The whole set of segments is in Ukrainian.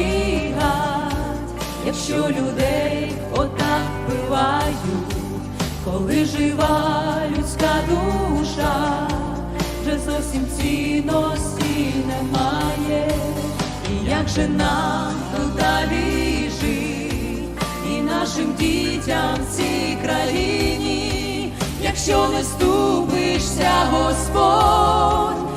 спостерігать, якщо людей отак вбивають, коли жива людська душа, вже зовсім цінності немає, і як же нам тут далі жить, і нашим дітям в цій країні, якщо не ступишся, Господь,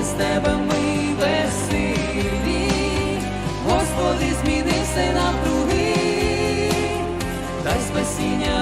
без тебе ми веселі, Господи, зміни все навкруги, дай спасіння.